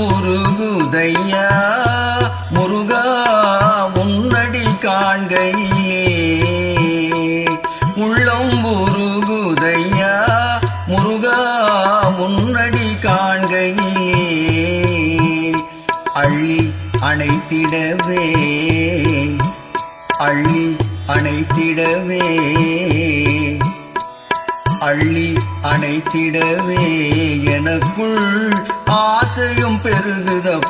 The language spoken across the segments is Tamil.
முருகுதையா முருகா உன்னடி காண்கையிலே. உள்ளம் முருகுதையா முருகா உன்னடி காண்கையிலே. அள்ளி அணைத்திடவே அள்ளி அணைத்திடவே. அள்ளி அணைத்திடவே எனக்குள் ஆசையும் பெருகுதப்பா.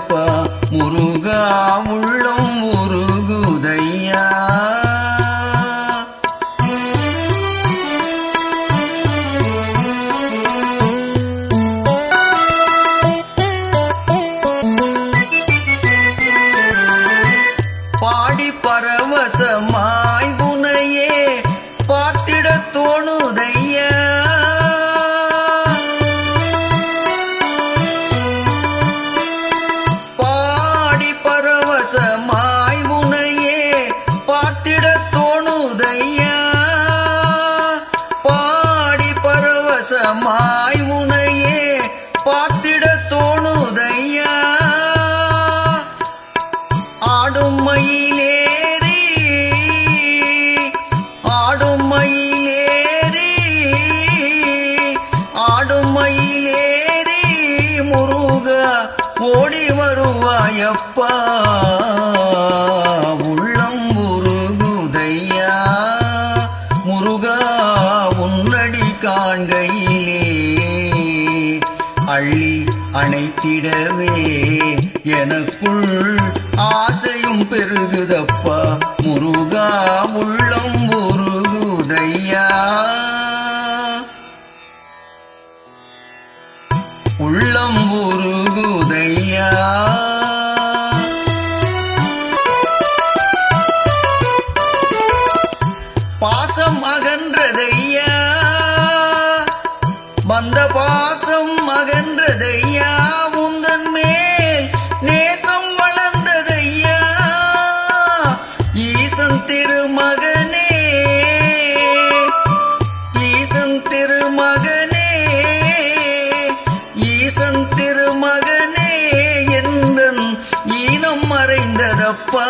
பரவசமாய் உனையே பார்த்திடத் தோணுதையா? பாடி பரவசமாய் உனையே பார்த்திடத் ஓடி வருவாயப்பா. உள்ளம் உருகுதையா. முருகா உன்னடி காண்கையிலே. அள்ளி அணைத்திடவே எனக்குள் ஆசையும் பெருகுதப்பா. முருகா உள்ளம் உருகுதையா மறைந்ததப்பா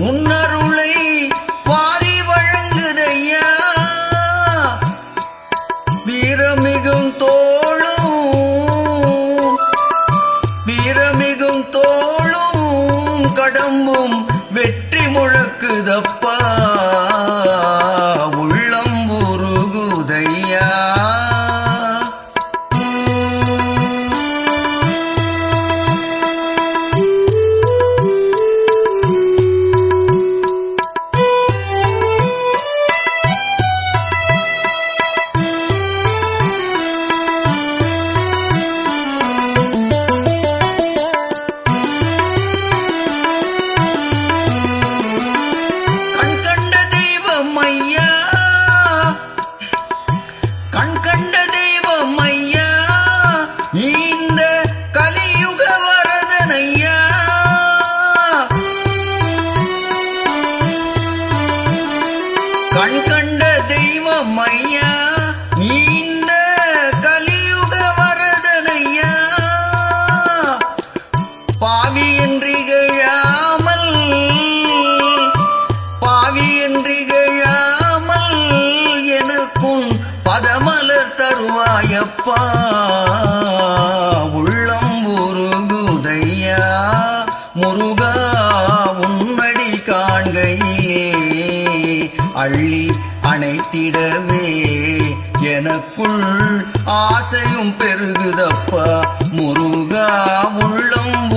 முன்னருளை உன்னருளை வாரி வழங்குதையா? வீரமிகும் தோளும் வீரமிகும் தோளும் கடம்பும் கண் கண்ட தெய்வம் ஐயா இந்த கலியுக வரதனையா ஐயா பாவி என்றிகழாமல் பாவி என்றிகழாமல் எனக்கும் பதமலர் தருவாயப்பா. அள்ளி அணைத்திடவே. எனக்குள் ஆசையும் பெருகுதப்பா முருகா உள்ளம்